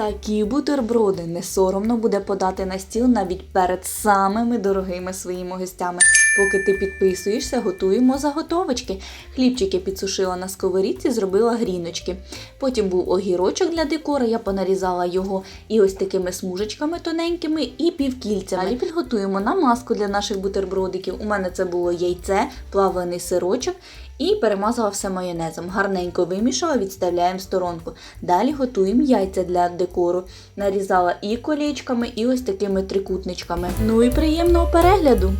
Такі бутерброди не соромно буде подати на стіл навіть перед самими дорогими своїми гостями. Поки ти підписуєшся, готуємо заготовочки. Хлібчики підсушила на сковорідці, зробила гріночки. Потім був огірочок для декора, я понарізала його і ось такими смужечками тоненькими, і півкільцями. Далі підготуємо намазку для наших бутербродиків. У мене це було яйце, плавлений сирочок і перемазала все майонезом. Гарненько вимішала, відставляємо в сторонку. Далі готуємо яйця для декору. Нарізала і колічками, і ось такими трикутничками. Ну і приємного перегляду!